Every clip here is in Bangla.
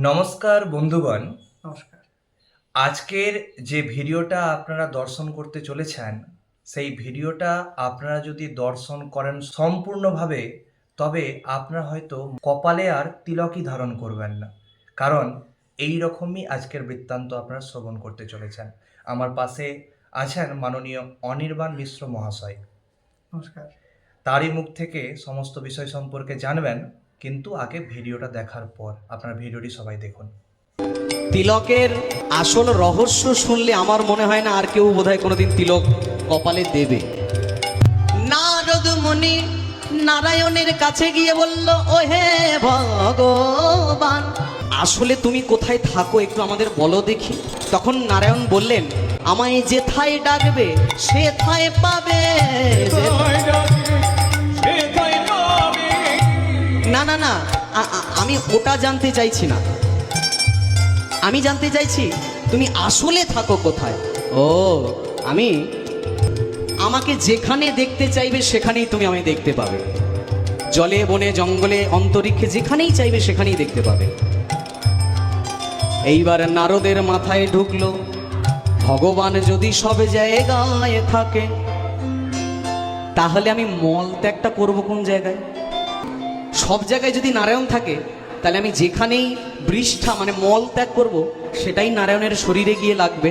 নমস্কার বন্ধুগণ। নমস্কার। আজকের যে ভিডিওটা আপনারা দর্শন করতে চলেছেন সেই ভিডিওটা আপনারা যদি দর্শন করেন সম্পূর্ণভাবে তবে আপনারা হয়তো কপালে আর তিলকই ধারণ করবেন না। কারণ এই রকমই আজকের বৃত্তান্ত আপনারা শ্রবণ করতে চলেছেন। আমার পাশে আছেন মাননীয় অনির্বাণ মিশ্র মহাশয়। নমস্কার। তারই মুখ থেকে সমস্ত বিষয় সম্পর্কে জানবেন। কিন্তু আগে ভিডিওটা দেখার পর আপনার ভিডিওটি সবাই দেখুন। তিলকের আসল রহস্য শুনলে আমার মনে হয় না আর কেউ বোধহয় কোনোদিন তিলক কপালে দেবে। নারদ মুনি নারায়ণের কাছে গিয়ে বলল ও হে ভগবান! আসলে তুমি কোথায় থাকো একটু আমাদের বলো দেখি। তখন নারায়ণ বললেন আমায় যেথায় ডাকবে সেথায় পাবে না না না আমি ওটা জানতে চাইছি না। আমি জানতে চাইছি, তুমি আসলে থাকো কোথায়? ও, আমি আমাকে যেখানে দেখতে চাইবে, সেখানেই তুমি আমি দেখতে পাবে। জলে, বনে, জঙ্গলে, অন্তরিক্ষে যেখানেই চাইবে, সেখানেই দেখতে পাবে। এইবার নারদের মাথায় ঢুকলো, ভগবান যদি সব জায়গায় থাকে, তাহলে আমি মল ত্যাগটা করব কোন জায়গায়? সব জায়গায় যদি নারায়ণ থাকে তাহলে আমি যেখানেই বৃষ্ঠা মানে মল ত্যাগ করব সেটাই নারায়ণের শরীরে গিয়ে লাগবে।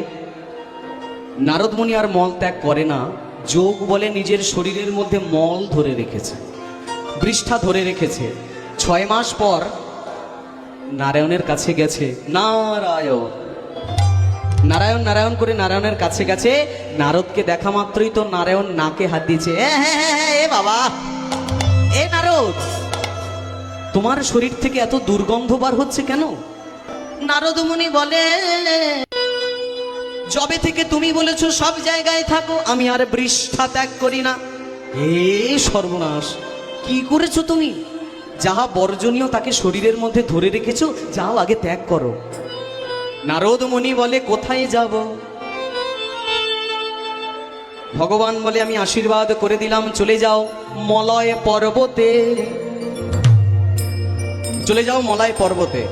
নারদমণি আর মল ত্যাগ করে না যোগ বলে নিজের শরীরের মধ্যে মল ধরে রেখেছে বৃষ্ঠা ধরে রেখেছে। ছয় মাস পর নারায়ণের কাছে গেছে নারায়ণ নারায়ণ নারায়ণ করে নারায়ণের কাছে গেছে নারদকে দেখা মাত্রই তো নারায়ণ নাকে হাত দিয়েছে। হ্যাঁ হ্যাঁ হ্যাঁ, এ বাবা এ নারদ তোমার শরীর থেকে এত দুর্গন্ধ বার হচ্ছে কেন? নারদমণি বলে জবে থেকে তুমি বলেছ সব জায়গায় থাকো আমি আর বৃষ্ঠা ত্যাগ করি না। হে সর্বনাশ কি করেছ তুমি? যাহা বর্জনীয় তাকে শরীরের মধ্যে ধরে রেখেছো যাও আগে ত্যাগ করো। নারদমণি বলে কোথায় যাব? ভগবান বলে আমি আশীর্বাদ করে দিলাম চলে যাও মলয় পর্বতে। চলে যাও মলয় পর্বতে।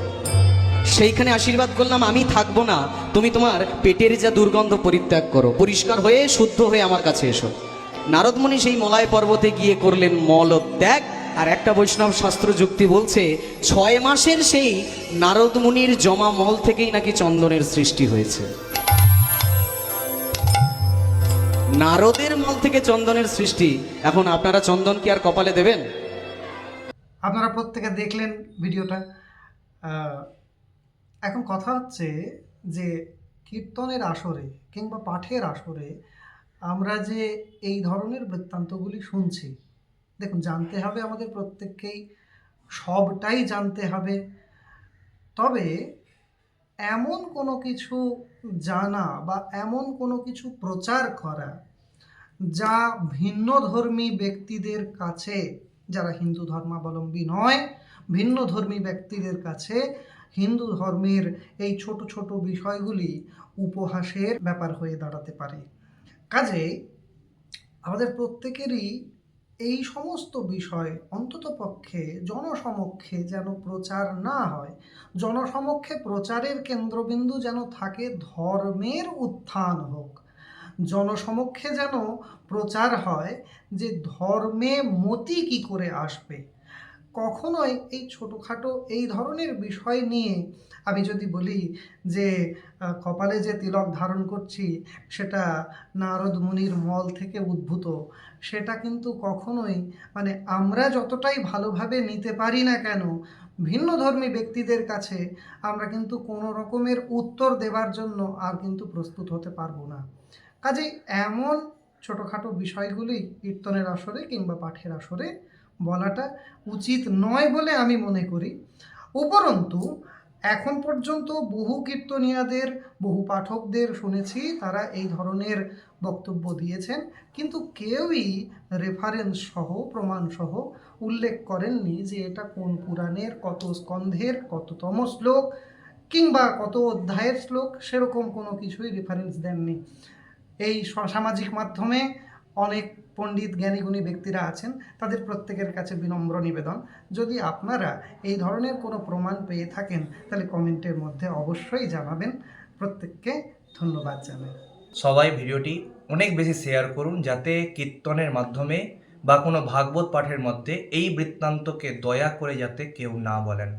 সেইখানে আশীর্বাদ করলাম, আমি থাকব না। তুমি তোমার পেটের যা দুর্গন্ধ পরিত্যাগ করো। পরিষ্কার হয়ে, শুদ্ধ হয়ে আমার কাছে এসো। নারদমণি সেই মলয় পর্বতে গিয়ে করলেন মলত্যাগ। আর একটা বৈষ্ণব শাস্ত্র যুক্তি বলছে, ছয় মাসের সেই নারদমুনির জমা মল থেকেই নাকি চন্দনের সৃষ্টি হয়েছে। নারদের মল থেকে চন্দনের সৃষ্টি। এখন আপনারা চন্দন কি আর কপালে দেবেন? আপনারা প্রত্যেকে দেখলেন ভিডিওটা। এখন কথা হচ্ছে যে কীর্তনের আসরে কিংবা পাঠের আসরে আমরা যে এই ধরনের বৃত্তান্তগুলি শুনছি, দেখুন, জানতে হবে আমাদের প্রত্যেককেই, সবটাই জানতে হবে। তবে এমন কোনো কিছু জানা বা এমন কোনো কিছু প্রচার করা যা ভিন্নধর্মী ব্যক্তিদের কাছে যারা হিন্দু ধর্মাবলম্বী নয়, ভিন্ন ধর্মী ব্যক্তিদের কাছে হিন্দু ধর্মের এই ছোট ছোট বিষয়গুলি উপহাসের ব্যাপার হয়ে দাঁড়াতে পারে। কাজে আমাদের প্রত্যেকেরই এই সমস্ত বিষয় অন্তত পক্ষে, জনসমক্ষে যেন প্রচার না হয়, জনসমক্ষে প্রচারের কেন্দ্রবিন্দু যেন থাকে ধর্মের উত্থান হোক। জনসমক্ষে যেন প্রচার হয় যে ধর্মে মতি কি করে আসবে। কখনোই এই ছোটোখাটো এই ধরনের বিষয় নিয়ে আমি যদি বলি যে কপালে যে তিলক ধারণ করছি, সেটা নারদ মুনির মল থেকে উদ্ভূত। সেটা কিন্তু কখনোই মানে আমরা যতটাই ভালোভাবে নিতে পারি না কেন, ভিন্ন ধর্মী ব্যক্তিদের কাছে আমরা কিন্তু কোনো রকমের উত্তর দেবার জন্য আর কিন্তু প্রস্তুত হতে পারব না। কাজেই এমন ছোটোখাটো বিষয়গুলি কীর্তনের আসরে কিংবা পাঠের আসরে বলাটা উচিত নয় বলে আমি মনে করি। উপরন্তু, এখন পর্যন্ত বহু কীর্তনিয়াদের, বহু পাঠকদের শুনেছি তারা এই ধরনের বক্তব্য দিয়েছেন, কিন্তু কেউই রেফারেন্স সহ, প্রমাণ সহ উল্লেখ করেননি যে এটা কোন পুরাণের, কত স্কন্ধের, কততম শ্লোক কিংবা কত অধ্যায়ের শ্লোক, সেরকম কোনো কিছুই রেফারেন্স দেননি। এই সামাজিক মাধ্যমে অনেক পণ্ডিত জ্ঞানীগুণী ব্যক্তিরা আছেন, তাদের প্রত্যেকের কাছে বিনম্র নিবেদন। যদি আপনারা এই ধরনের কোনো প্রমাণ পেয়ে থাকেন, তাহলে কমেন্টের মধ্যে অবশ্যই জানাবেন। প্রত্যেককে ধন্যবাদ জানাই। সবাই ভিডিওটি অনেক বেশি শেয়ার করুন, যাতে কীর্তনের মাধ্যমে বা কোনো ভাগবত পাঠের মধ্যে এই বৃত্তান্তকে দয়া করে যাতে কেউ না বলেন।